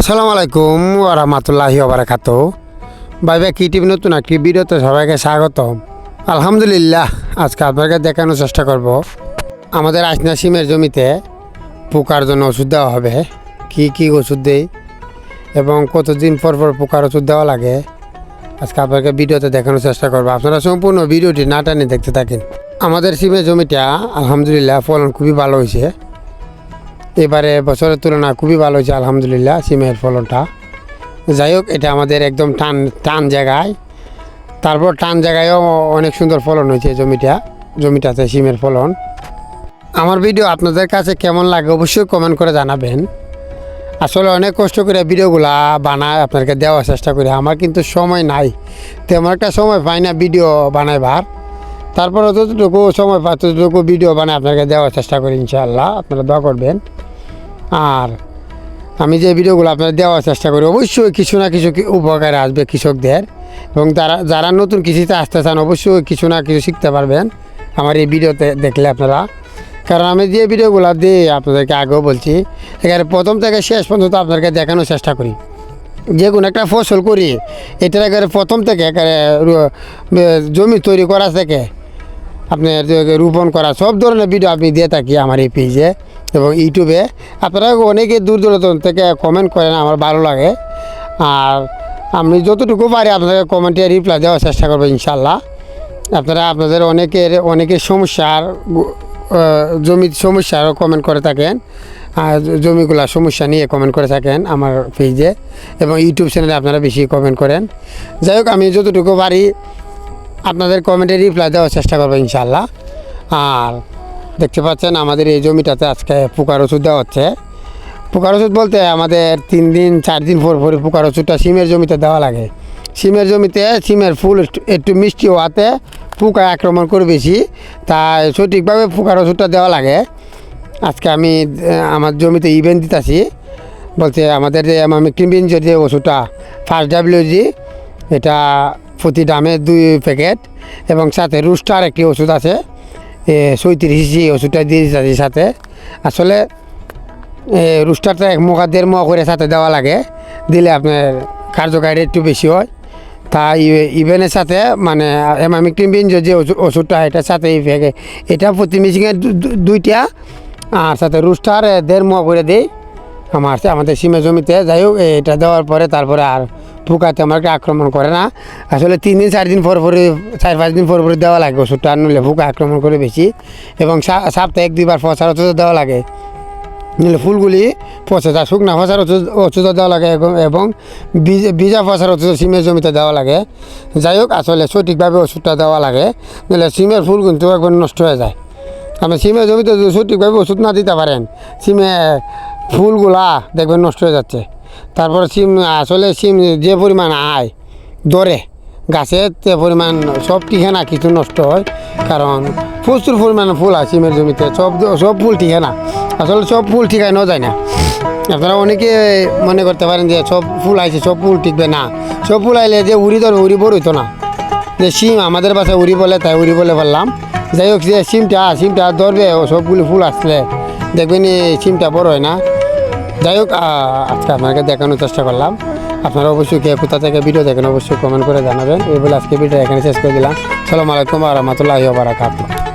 আসসালামু আলাইকুম রহমতুল্লাহি ওবরাকাত ভাই ভাই কি টিভি নতুন একটি ভিডিওতে সবাইকে স্বাগতম। আলহামদুলিল্লাহ, আজকে আপনাকে দেখানোর চেষ্টা করব। আমাদের আসনা সিমের জমিতে পোকার জন্য ওষুধ দেওয়া হবে। কি কি ওষুধ দেই এবং কতদিন পর পর পোকার ওষুধ দেওয়া লাগে, আজকে আপনাকে ভিডিওতে দেখানোর চেষ্টা করব। আপনারা সম্পূর্ণ ভিডিওটি না টানে দেখতে থাকেন। আমাদের সিমের জমিটা, আলহামদুলিল্লাহ, ফলন খুবই ভালো হয়েছে। এবারে বছরের তুলনায় খুবই ভালো হয়েছে, আলহামদুলিল্লাহ, সিমের ফলনটা। যাই হোক, এটা আমাদের একদম টান টান জায়গায়। তারপর টান জায়গায়ও অনেক সুন্দর ফলন হয়েছে জমিটা, জমিটাতে সিমের ফলন। আমার ভিডিও আপনাদের কাছে কেমন লাগে অবশ্যই কমেন্ট করে জানাবেন। আসলে অনেক কষ্ট করে ভিডিওগুলা বানায় আপনাকে দেওয়ার চেষ্টা করি। আমার কিন্তু সময় নাই, তেমন একটা সময় পাই না ভিডিও বানাইবার। তারপরে যতটুকু সময় পাই, ততটুকু ভিডিও বানায় আপনাকে দেওয়ার চেষ্টা করি, ইনশাআল্লাহ। আপনারা দোয়া করবেন। আর আমি যে ভিডিওগুলো আপনাদের দেওয়ার চেষ্টা করি, অবশ্যই কিছু না কিছু উপকারে আসবে কৃষকদের এবং তারা, যারা নতুন কৃষিতে আসতে চান, অবশ্যই কিছু না কিছু শিখতে পারবেন আমার এই ভিডিওতে দেখলে আপনারা। কারণ আমি যে ভিডিওগুলো দিই আপনাদেরকে আগেও বলছি, এখানে প্রথম থেকে শেষ পর্যন্ত আপনাদেরকে দেখানোর চেষ্টা করি। যে কোনো একটা ফসল করি, এটার একেবারে প্রথম থেকে একেবারে জমি তৈরি করা থেকে আপনার রোপণ করা সব ধরনের ভিডিও আপনি দিয়ে থাকি আমার এই পেজে এবং ইউটিউবে আপনারা অনেকে দূর দূরান্ত থেকে কমেন্ট করেন, আমার ভালো লাগে। আর আমি যতটুকু পারি আপনাদের কমেন্টে রিপ্লাই দেওয়ার চেষ্টা করব ইনশাল্লাহ আপনারা আপনাদের অনেকের অনেকের সমস্যার জমির সমস্যারও কমেন্ট করে থাকেন। আর জমিগুলা সমস্যা নিয়ে কমেন্ট করে থাকেন আমার পেজে এবং ইউটিউব চ্যানেলে আপনারা বেশি কমেন্ট করেন। যাই হোক, আমি যতটুকু পারি আপনাদের কমেন্টে রিপ্লাই দেওয়ার চেষ্টা করব ইনশাল্লাহ আর দেখতে পাচ্ছেন আমাদের এই জমিটাতে আজকে পোকার ওষুধ দেওয়া হচ্ছে। পোকার ওষুধ বলতে আমাদের তিন দিন, চার দিন পর পরে পোকার ওষুধটা সিমের জমিতে দেওয়া লাগে। সিমের জমিতে সিমের ফুল একটু- মিষ্টি হওয়াতে পোকা আক্রমণ করে বেশি, তাই সঠিকভাবে পোকার ওষুধটা দেওয়া লাগে। আজকে আমি আমার জমিতে ইভেন্ট দিতেছি। বলতে আমাদের যে আমি ক্রিমিনজের যে ওষুধটা ফার্স্ট ডাব্লিউজি এটা প্রতি দামে দুই প্যাকেট এবং সাথে রুস্টার একটি ওষুধ আছে। সৈত্রিশ ইসি ওষুধটা দিয়ে দিতেছি সাথে। আসলে রুস্টারটা এক মোকা দেড় মোকা করে সাথে দেওয়া লাগে। দিলে আপনার কার্যকারী একটু বেশি হয়। তা ইভেনের সাথে মানে বিঞ্জ যে ওষু- ওষুধটা এটার সাথে এটা প্রতি মিশিংয়ে দুইটা, আর সাথে রুস্টার দেড় মোয়া করে দিই। আমার, আমাদের সীমা জমিতে। যাই হোক এটা দেওয়ার পরে তারপরে আর পোকাতে আমাকে আক্রমণ করে না? আসলে তিন দিন, চার দিন পর পরে, চার পাঁচ দিন পর পরে দেওয়া লাগে ওষুধটা নইলে পোকা আক্রমণ করে বেশি। এবং সপ্তাহে এক, দুইবার ফসার ওষুধ দেওয়া লাগে। নিলে ফুলগুলি পচে যায়, শুকনা ফসার ওষুধ দেওয়া লাগে এবং- বীজা ফসার ওষুধ সিমের জমিতে দেওয়া লাগে। যাই হোক, আসলে সঠিকভাবে ওষুধটা দেওয়া লাগে নিলে সিমের ফুল কিন্তু একবার নষ্ট হয়ে যায়। আপনি সিমের জমিতে সঠিকভাবে ওষুধ না দিতে পারেন, সিমে ফুলগুলা দেখবেন নষ্ট হয়ে যাচ্ছে। তারপরে সিম আসলে সিম যে পরিমাণ আয় দরে গাছের তে পরিমাণ সব টিকে না কিছু নষ্ট হয়, কারণ প্রচুর পরিমাণে ফুল আছে সিমের জমিতে, সব সব ফুল টিকে না আসলে সব ফুল ঠিকায় নেওয়া যায় না। আপনারা অনেকে মনে করতে পারেন যে সব ফুল আইছে, সব ফুল টিকবে না। সব ফুল আইলে যে উড়ি ধরবে উড়ি বড় হইতো না। যে সিম আমাদের বাসায় উড়ি বলে, তাই উড়ি বলে বললাম। যাই হোক, যে সিমটা সিমটা ধরবে, ও সবগুলি ফুল আসলে দেখবেন সিমটা বড় হয় না। যাই হোক আজকে আপনাকে দেখানোর চেষ্টা করলাম। আপনারা অবশ্যই কে কোথা থেকে ভিডিও দেখেন, অবশ্যই কমেন্ট করে জানাবেন। এই বলে আজকে ভিডিও এখানে শেষ করে দিলাম। সালাম আলাইকুম আহমতুল্লাহ বারাকাতুহ।